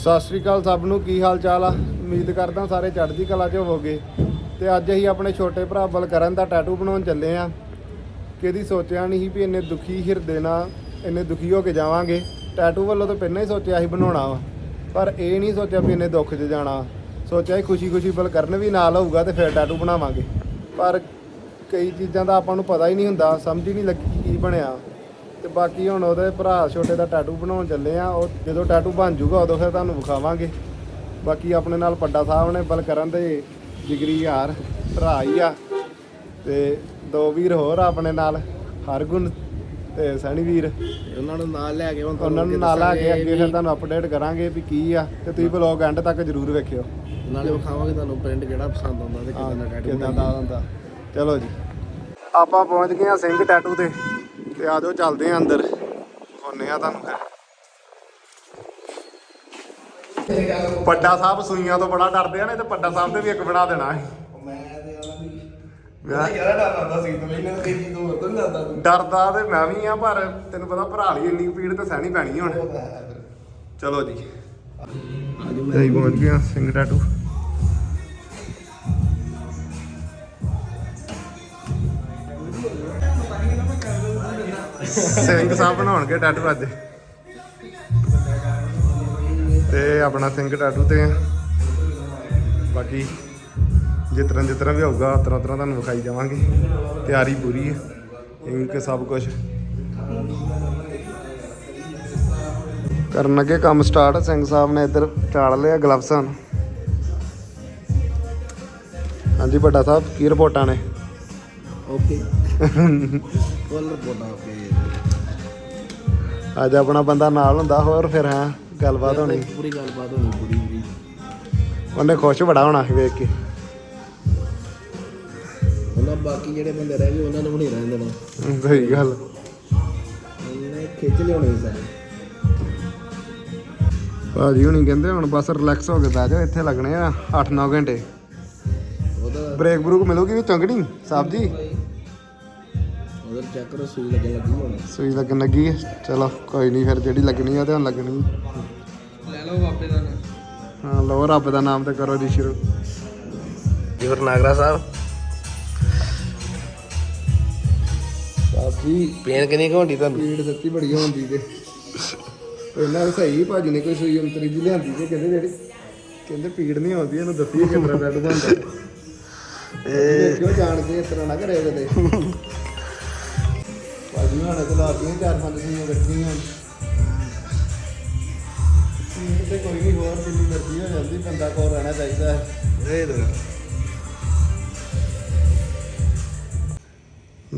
ਸਤਿ ਸ਼੍ਰੀ ਅਕਾਲ ਸਭ ਨੂੰ, ਕੀ ਹਾਲ ਚਾਲ ਆ? ਉਮੀਦ ਕਰਦਾ ਸਾਰੇ ਚੜ੍ਹਦੀ ਕਲਾ 'ਚ ਹੋਵੋਗੇ। ਤੇ ਅੱਜ ਅਸੀਂ ਆਪਣੇ ਛੋਟੇ ਭਰਾ ਬਲਕਰਨ ਦਾ ਟੈਟੂ ਬਣਾਉਣ ਚੱਲੇ ਆ। ਕਿਹਦੀ ਸੋਚਿਆ ਨਹੀਂ ਸੀ ਵੀ ਇੰਨੇ ਦੁਖੀ ਹਿਰਦੇ ਨਾਲ ਇੰਨੇ ਦੁਖੀ ਹੋ ਕੇ ਜਾਵਾਂਗੇ। ਟੈਟੂ ਵੱਲੋਂ ਤਾਂ ਪਹਿਲਾਂ ਹੀ ਸੋਚਿਆ ਸੀ ਬਣਾਉਣਾ ਵਾ, ਪਰ ਇਹ ਨਹੀਂ ਸੋਚਿਆ ਵੀ ਇੰਨੇ ਦੁੱਖ 'ਚ ਜਾਣਾ। ਸੋਚਿਆ ਸੀ ਖੁਸ਼ੀ ਖੁਸ਼ੀ ਬਲਕਰਨ ਵੀ ਨਾਲ ਹੋਊਗਾ ਤੇ ਫਿਰ ਟੈਟੂ ਬਣਾਵਾਂਗੇ। ਪਰ ਕਈ ਚੀਜ਼ਾਂ ਦਾ ਆਪਾਂ ਨੂੰ ਪਤਾ ਹੀ ਨਹੀਂ ਹੁੰਦਾ, ਸਮਝ ਹੀ ਨਹੀਂ ਲੱਗੀ ਕੀ ਬਣਿਆ। ਤੇ ਬਾਕੀ ਹੁਣ ਉਹਦੇ ਭਰਾ ਛੋਟੇ ਦਾ ਟੈਟੂ ਬਣਾਉਣ ਚੱਲੇ ਆ ਉਹ ਜਦੋਂ ਟੈਟੂ ਬਣ ਜਾਊਗਾ ਉਦੋਂ ਫਿਰ ਤੁਹਾਨੂੰ ਵਿਖਾਵਾਂਗੇ। ਬਾਕੀ ਆਪਣੇ ਨਾਲ ਪੱਡਾ ਸਾਹਿਬ ਨੇ ਬਲਕਰਨ ਦੇ ਜਿਗਰੀ ਯਾਰ ਭਰਾ ਹੀ ਆ। ਤੇ ਦੋ ਵੀਰ ਹੋਰ ਆ ਆਪਣੇ ਨਾਲ ਹਰਗੁਣ ਤੇ ਸਣੀ ਵੀਰ ਉਹਨਾਂ ਨੂੰ ਨਾਲ ਲੈ ਕੇ ਹੁਣ ਉਹਨਾਂ ਨੂੰ ਨਾਲ ਆ ਕੇ ਅੱਗੇ ਫਿਰ ਤੁਹਾਨੂੰ ਅਪਡੇਟ ਕਰਾਂਗੇ ਵੀ ਕੀ ਆ ਤੇ ਤੁਸੀਂ ਵਲੌਗ ਐਂਡ ਤੱਕ ਜਰੂਰ ਵੇਖਿਓ। ਨਾਲੇ ਵਿਖਾਵਾਂਗੇ ਤੁਹਾਨੂੰ ਪ੍ਰਿੰਟ ਕਿਹੜਾ ਪਸੰਦ ਆਉਂਦਾ ਤੇ ਕਿਦਾਂ ਦਾ ਟੈਟੂ ਕਿੱਦਾਂ ਦਾ ਹੁੰਦਾ ਚਲੋ ਜੀ। ਆਪਾਂ ਪਹੁੰਚ ਗਏ ਆ ਸਿੰਘ ਟੈਟੂ ਤੇ। ਤੇ ਆ ਜਾਓ ਚੱਲਦੇ ਆ ਅੰਦਰ। ਹੁੰਨੇ ਆ ਤੁਹਾਨੂੰ ਫਿਰ। ਪੱਡਾ ਸਾਹਿਬ ਸੂਈਆਂ ਤੋਂ ਬੜਾ ਡਰਦੇ ਆ ਨੇ ਤੇ ਪੱਡਾ ਸਾਹਿਬ ਤੇ ਵੀ ਇੱਕ ਬਣਾ ਦੇਣਾ ਹੈ ਡਰਦਾ ਤੂੰ ਡਰਦਾ ਤੇ ਮੈਂ ਵੀ ਆ ਪਰ ਤੈਨੂੰ ਪਤਾ ਭਰਾ ਲਈ ਇੰਨੀ ਪੀੜ ਤੇ ਸਹਿਣੀ ਪੈਣੀ ਹੁਣ। ਚਲੋ ਜੀ। ਅਸੀਂ ਪਹੁੰਚ ਗਏ ਸਿੰਘ ਟੈਟੂ। ਸਿੰਘ ਸਾਹਿਬ ਬਣਾਉਣਗੇ ਟੈਟੂ ਅੱਜ ਤੇ ਆਪਣਾ ਸਿੰਘ ਟੈਟੂ ਤੇ ਆ। ਬਾਕੀ ਜਿਸ ਤਰ੍ਹਾਂ ਜਿਸ ਤਰ੍ਹਾਂ ਵੀ ਹੋਊਗਾ ਉਸ ਤਰ੍ਹਾਂ ਤਰ੍ਹਾਂ ਤੁਹਾਨੂੰ ਵਿਖਾਈ ਜਾਵਾਂਗੇ। ਤਿਆਰੀ ਪੂਰੀ ਹੈ ਇੰਕ ਸਭ ਕੁਝ ਕਰਨ ਲੱਗੇ ਕੰਮ ਸਟਾਰਟ ਸਿੰਘ ਸਾਹਿਬ ਨੇ ਇੱਧਰ ਚਾੜ ਲਿਆ ਗਲਵਸ ਹਨ ਹਾਂਜੀ ਵੱਡਾ ਸਾਹਿਬ, ਕੀ ਰਿਪੋਰਟਾਂ ਨੇ? ਓਕੇ ਰਿਪੋਰਟ ਓਕੇ ਅੱਜ ਆਪਣਾ ਬੰਦਾ ਨਾਲ ਹੁੰਦਾ ਹੋਰ ਫਿਰ ਹਾਂ ਗੱਲਬਾਤ ਹੋਣੀ। ਪੂਰੀ ਗੱਲਬਾਤ ਹੋਣੀ ਪੂਰੀ ਪੂਰੀ ਉਹਨੇ ਖੁਸ਼ ਬੜਾ ਹੋਣਾ ਸੀ ਵੇਖ ਕੇ। ਉਹਨਾਂ ਬਾਕੀ ਜਿਹੜੇ ਬੰਦੇ ਰਹਿ ਗਏ ਉਹਨਾਂ ਨੂੰ ਨਹੀਂ ਰਹਿਣ ਦੇਣਾ। ਸਹੀ ਗੱਲ। ਉਹਨੇ ਖਿੱਚ ਲਿਆਉਣੇ ਸੀ ਸਾਰੇ। ਭਾਜੀ ਹੁਣੀ ਕਹਿੰਦੇ ਹੁਣ ਬਸ ਰਿਲੈਕਸ ਹੋ ਕੇ ਬਹਿ ਜਾਓ ਇੱਥੇ ਲੱਗਣੇ ਆ 8-9 ਘੰਟੇ। ਬ੍ਰੇਕ ਬਰੂਕ ਮਿਲੂਗੀ ਵੀ ਚੰਗਣੀ ਸਾਹਿਬ ਜੀ? ਚੈੱਕ ਕਰੋ ਸੂਈ ਲੱਗਣ ਲੱਗੀ ਹੁਣ। ਸੂਈ ਲੱਗਣ ਲੱਗੀ ਹੈ। ਚਲੋ ਕੋਈ ਨਹੀਂ ਫਿਰ ਜਿਹੜੀ ਲੱਗਣੀ ਆ ਤੇ ਹੁਣ ਲੱਗਣੀ। ਲੈ ਲਓ ਬਾਪੇ ਦਾ ਹਾਂ ਲਓ ਰੱਬ ਦਾ ਨਾਮ ਤੇ ਕਰੋ ਜੀ ਸ਼ੁਰੂ। ਜੀਵਰ ਨਾਗਰਾ ਸਾਹਿਬ। ਜੀ ਪੇਨ ਕਿੰਨੀ ਹੁੰਦੀ ਤੁਹਾਨੂੰ? ਪੀੜ ਸੱਚੀ ਬੜੀ ਹੁੰਦੀ ਤੇ ਪਹਿਲਾਂ ਸਹੀ ਭਾਜੀ ਨੇ ਕੋਈ ਸੂਈ ਅੰਤਰੀ ਜੀ ਲਿਆਂਦੀ ਤੇ ਕਹਿੰਦੇ ਜਿਹੜੀ ਕਹਿੰਦੇ ਪੀੜ ਨਹੀਂ ਆਉਂਦੀ ਇਹਨੂੰ ਦੱਸੀ ਕਿਸ ਤਰ੍ਹਾਂ ਬੈੱਡ ਬਣਦਾ। ਇਹ ਕਿਉਂ ਜਾਣ ਕੇ ਇਸ ਤਰ੍ਹਾਂ ਨਾ ਕਰੇ ਕਦੇ? ਭਾਜੀ ਹੁਣ ਤੇ ਲਾਤੀਆਂ ਚਾਰ ਪੰਜ ਰੱਖੀਆਂ ਪੀੜ ਤੇ ਕੋਈ ਨਹੀਂ ਹੋਰ ਜਿੰਨੀ ਮਰਜ਼ੀ ਹੋ ਜਾਂਦੀ ਬੰਦਾ ਕੋਲ ਰਹਿਣਾ ਚਾਹੀਦਾ ਹੈ। ਇਹ ਤਾਂ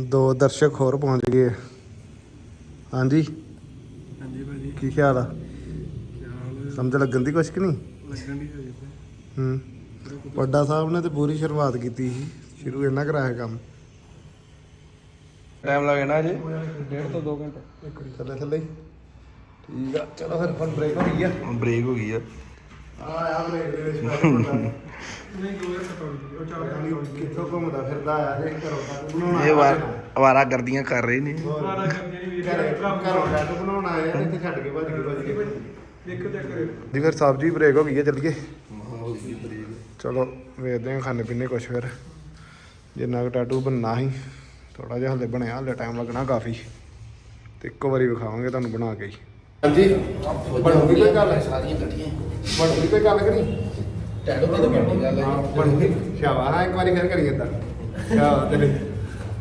ਦੋ ਦਰਸ਼ਕ ਹੋਰ ਪਹੁੰਚ ਗਏ। ਹਾਂਜੀ? ਹਾਂਜੀ ਭਾਜੀ। ਕੀ ਖਿਆਲ ਆ? ਸਮਝ ਲੱਗਣ ਦੀ ਕੁਛ ਕਿ ਨਹੀਂ? ਲੱਗਣ ਦੀ ਹੂੰ। ਵੱਡਾ ਸਾਹਿਬ ਨੇ ਤੇ ਪੂਰੀ ਸ਼ੁਰੂਆਤ ਕੀਤੀ ਸੀ। ਸ਼ੁਰੂ ਇਹਨਾਂ ਕਰਾਇਆ ਕੰਮ। ਟਾਈਮ ਲੱਗਣਾ ਜੀ ਡੇਢ ਤੋਂ 2 ਘੰਟੇ। ਥੱਲੇ ਥੱਲੇ ਹੀ। ਠੀਕ ਆ। ਚਲੋ ਫਿਰ ਹੁਣ ਬ੍ਰੇਕ ਹੋ ਗਈ ਆ। ਬ੍ਰੇਕ ਹੋ ਗਈ ਆ। ਆ ਆ ਬ੍ਰੇਕ ਦੇ ਵਿੱਚ ਨਹੀਂ ਕਿੱਥੋਂ ਘੁੰਮਦਾ ਫਿਰਦਾ ਆ ਜੇ ਘਰੋਂ ਤੱਕ ਬਣਾਉਣਾ ਇਹ ਵਾਰ ਅਵਾਰਾ ਗਰਦੀਆਂ ਕਰ ਰਹੇ ਨੇ। ਘਰੇ- ਘਰੋਂ ਤੱਕ ਬਣਾਉਣਾ ਆਇਆ ਤੇ ਇੱਥੇ ਛੱਡ ਕੇ ਭੱਜ ਕੇ ਭੱਜ ਕੇ। ਵੇਖੋ ਚੈੱਕ ਕਰਿਓ। ਜੀ ਫਿਰ ਸਬਜ਼ੀ ਬ੍ਰੇਕ ਹੋ ਗਈ ਚੱਲੀਏ। ਚਲੋ ਵੇਖਦੇ ਹਾਂ ਖਾਣੇ ਪੀਣੇ ਕੁਛ ਫਿਰ। ਜਿੰਨਾ ਕੁ ਟੈਟੂ ਬਣਨਾ ਸੀ। ਥੋੜਾ ਜਿਹਾ ਹਲੇ ਬਣਿਆ ਹਲੇ ਟਾਈਮ ਲੱਗਣਾ ਕਾਫੀ। ਤੇ ਇੱਕੋ ਵਾਰੀ ਵਿਖਾਵਾਂਗੇ ਤੁਹਾਨੂੰ ਬਣਾ ਕੇ ਹੀ। ਹਾਂਜੀ। ਬਣੂਗੀ ਕੋਈ ਗੱਲ? ਸਾਰੀਆਂ ਇਕੱਠੀਆਂ ਬਣੂਗੀ ਕੋਈ ਗੱਲ ਕਰੀ ਟੈਡੋ ਦੀ ਤਾਂ ਵੱਡੀ ਗੱਲ ਹੈ। ਹਾਂ ਬਣੂਗੀ। ਸ਼ਾਬਾਸ਼ ਹਾਂ ਇੱਕ ਵਾਰੀ ਫਿਰ ਕਰੀਏ ਤਾਂ। ਸ਼ਾਬਾਸ਼ ਤੇਰੇ।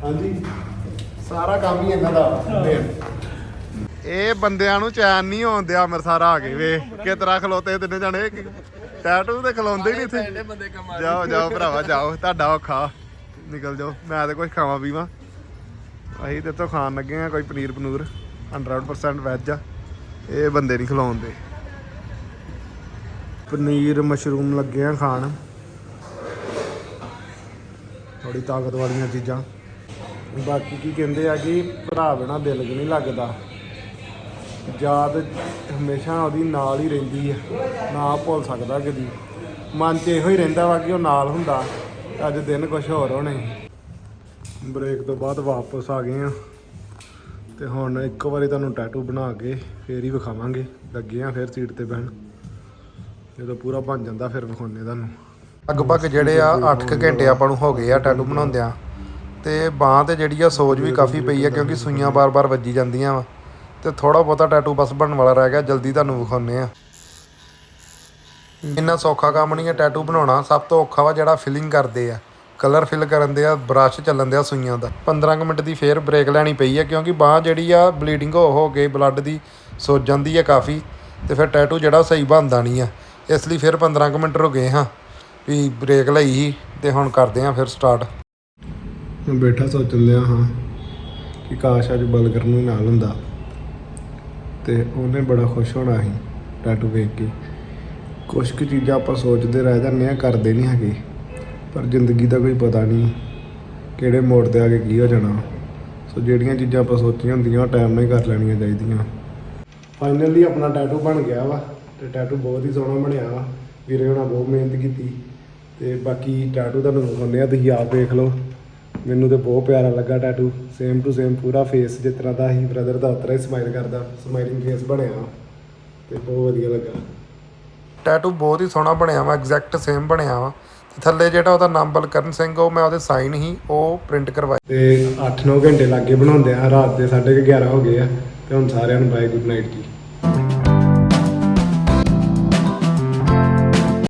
ਹਾਂਜੀ। ਸਾਰਾ ਕੰਮ ਹੀ ਇਹਨਾਂ ਦਾ। ਇਹ ਬੰਦਿਆਂ ਨੂੰ ਚੈਨ ਨਹੀਂ ਆਉਂਦਿਆ ਮਰ ਸਾਰਾ ਆ ਗਏ ਵੇ ਕਿ ਤਰ੍ਹਾਂ ਖਲੋਤੇ ਤਿੰਨੇ ਜਣੇ। ਟੈਟੂ ਤੇ ਖਲੋਂਦੇ ਹੀ ਨਹੀਂ ਇੱਥੇ। ਜਾਓ ਜਾਓ ਭਰਾਵਾ ਜਾਓ। ਤੁਹਾਡਾ ਔਖਾ। ਨਿਕਲ ਜਾਓ। ਮੈਂ ਤੇ ਕੁਝ ਖਾਵਾਂ ਪੀਵਾਂ। ਅਸੀਂ ਤੇ ਤੋਂ ਖਾਣ ਲੱਗੇ ਆ ਕੋਈ ਪਨੀਰ ਪਨੂਰ 100% ਵੈਜ ਆ। ਇਹ ਬੰਦੇ ਨਹੀਂ ਖਿਲਾਉਂਦੇ ਪਨੀਰ ਮਸ਼ਰੂਮ ਲੱਗੇ ਆ ਖਾਣ। ਥੋੜੀ ਤਾਕਤ ਵਾਲੀਆਂ ਚੀਜ਼ਾਂ। ਬਾਕੀ ਕੀ ਕਹਿੰਦੇ ਆ ਕਿ ਭਰਾ ਬਿਨਾ ਦਿਲ ਵੀ ਨਹੀਂ ਲੱਗਦਾ। ਯਾਦ ਹਮੇਸ਼ਾ ਉਹਦੀ ਨਾਲ ਹੀ ਰਹਿੰਦੀ ਆ। ਨਾ ਭੁੱਲ ਸਕਦਾ ਕਦੀ। ਮਨ 'ਚ ਇਹੋ ਹੀ ਰਹਿੰਦਾ ਵਾ ਕਿ ਉਹ ਨਾਲ ਹੁੰਦਾ। ਅੱਜ ਦਿਨ ਕੁਝ ਹੋਰ ਹੋਣੇ। ਬ੍ਰੇਕ ਤੋਂ ਬਾਅਦ ਵਾਪਸ ਆ ਗਏ ਆ। ਤੇ ਹੁਣ ਇੱਕ ਵਾਰੀ ਤੁਹਾਨੂੰ ਟੈਟੂ ਬਣਾ ਕੇ ਫੇਰ ਹੀ ਵਿਖਾਵਾਂਗੇ। ਲੱਗੇ ਆ ਫੇਰ ਸੀਟ ਤੇ ਬਹਿਣ। ਜਦੋਂ ਪੂਰਾ ਬਣ ਜਾਂਦਾ ਫਿਰ ਵਿਖਾਉਣੇ ਤੁਹਾਨੂੰ। ਲਗਭਗ ਜਿਹੜੇ ਆ 8 ਘੰਟੇ ਆਪਾਂ ਨੂੰ ਹੋ ਗਏ ਆ ਟੈਟੂ ਬਣਾਉਂਦਿਆਂ ਤੇ ਬਾਹ ਤੇ ਜਿਹੜੀ ਆ ਸੋਜ ਵੀ ਕਾਫੀ ਪਈ ਆ ਕਿਉਂਕਿ ਸੂਈਆਂ ਬਾਰ-ਬਾਰ ਵੱਜੀ ਜਾਂਦੀਆਂ ਵਾ। ਤੇ ਥੋੜਾ ਬਹੁਤਾ ਟੈਟੂ ਬਸ ਬਣਨ ਵਾਲਾ ਰਹਿ ਗਿਆ ਜਲਦੀ ਤੁਹਾਨੂੰ ਵਿਖਾਉਣੇ ਆ। ਇੰਨਾ ਸੌਖਾ ਕੰਮ ਨਹੀਂ ਹੈ ਟੈਟੂ ਬਣਾਉਣਾ ਸਭ ਤੋਂ ਔਖਾ ਵਾ ਜਿਹੜਾ ਫਿਲਿੰਗ ਕਰਦੇ ਆ। ਕਲਰ ਫਿਲ ਕਰਨ ਦੇ ਆ ਬ੍ਰਸ਼ ਚੱਲਣ ਦੇ ਆ ਸੂਈਆਂ ਦਾ। 15 ਕੁ ਮਿੰਟ ਦੀ ਫੇਰ ਬ੍ਰੇਕ ਲੈਣੀ ਪਈ ਆ, ਕਿਉਂਕਿ ਬਾਹ ਜਿਹੜੀ ਆ ਬਲੀਡਿੰਗ ਹੋ ਹੋ ਕੇ ਬਲੱਡ ਦੀ ਸੁੱਜ ਜਾਂਦੀ ਆ ਕਾਫੀ, ਤੇ ਫਿਰ ਟੈਟੂ ਜਿਹੜਾ ਸਹੀ ਬਣਦਾ ਨਹੀਂ ਆ। ਇਸ ਲਈ ਫਿਰ 15 ਕੁ ਮਿੰਟ ਰੁਕੇ ਹਾਂ, ਵੀ ਬ੍ਰੇਕ ਲਈ ਸੀ, ਤੇ ਹੁਣ ਕਰਦੇ ਆ ਫਿਰ ਸਟਾਰਟ ਮੈਂ ਬੈਠਾ ਸੋਚਣ ਲਿਆ ਹਾਂ, ਕਿ ਕਾਸ਼ ਅੱਜ ਬਲਗਰ ਨੂੰ ਨਾਲ ਹੁੰਦਾ। ਤੇ ਉਹਨੇ ਬੜਾ ਖੁਸ਼ ਹੋਣਾ ਸੀ ਟੈਟੂ ਵੇਖ ਕੇ। ਕੁਝ ਕੁ ਚੀਜ਼ਾਂ ਆਪਾਂ ਸੋਚਦੇ ਰਹਿ ਜਾਂਦੇ ਆ ਕਰਦੇ ਨਹੀਂ ਹੈਗੇ। ਪਰ ਜ਼ਿੰਦਗੀ ਦਾ ਕੋਈ ਪਤਾ ਨਹੀਂ ਕਿਹੜੇ ਮੋੜ ਤੇ ਆ ਕੇ ਕੀ ਹੋ ਜਾਣਾ। ਸੋ ਜਿਹੜੀਆਂ ਚੀਜ਼ਾਂ ਆਪਾਂ ਸੋਚੀਆਂ ਹੁੰਦੀਆਂ, ਉਹ ਟਾਈਮ ਨਾਲ ਹੀ ਕਰ ਲੈਣੀਆਂ ਚਾਹੀਦੀਆਂ। ਫਾਈਨਲੀ ਆਪਣਾ ਟੈਟੂ ਬਣ ਗਿਆ ਵਾ ਤੇ ਟੈਟੂ ਬਹੁਤ ਹੀ ਸੋਹਣਾ ਬਣਿਆ ਵਾ। ਵੀਰੇ ਹੋਣਾ ਬਹੁਤ ਮਿਹਨਤ ਕੀਤੀ ਤੇ ਬਾਕੀ ਟੈਟੂ ਤੁਹਾਨੂੰ ਵਿਖਾਉਂਦੇ ਆ ਤੁਸੀਂ ਆਪ ਦੇਖ ਲਓ। ਮੈਨੂੰ ਤੇ ਬਹੁਤ ਪਿਆਰਾ ਲੱਗਾ ਟੈਟੂ ਸੇਮ ਟੂ ਸੇਮ ਪੂਰਾ ਫੇਸ ਜਿਸ ਤਰ੍ਹਾਂ ਦਾ ਹੀ ਬ੍ਰਦਰ ਦਾ ਉਤਰਾ ਹੀ ਸਮਾਈਲ ਕਰਦਾ। ਸਮਾਈਲਿੰਗ ਫੇਸ ਬਣਿਆ ਤੇ ਬਹੁਤ ਵਧੀਆ ਲੱਗਾ। ਟੈਟੂ ਬਹੁਤ ਹੀ ਸੋਹਣਾ ਬਣਿਆ ਵਾ ਐਗਜ਼ੈਕਟ ਸੇਮ ਬਣਿਆ ਵਾ। ਥੱਲੇ ਜਿਹੜਾ ਉਹਦਾ ਨਾਮ ਬਲਕਰਨ ਸਿੰਘ, ਉਹ ਮੈਂ ਉਹਦੇ ਸਾਈਨ ਹੀ ਉਹ ਪ੍ਰਿੰਟ ਕਰਵਾਏ। ਤੇ 8-9 ਘੰਟੇ ਲੱਗੇ ਬਣਾਉਂਦੇ ਆ, ਰਾਤ ਦੇ 11:30 ਹੋ ਗਏ ਆ, ਤੇ ਹੁਣ ਸਾਰਿਆਂ ਨੂੰ ਬਾਏ ਗੁੱਡ ਨਾਈਟ ਜੀ।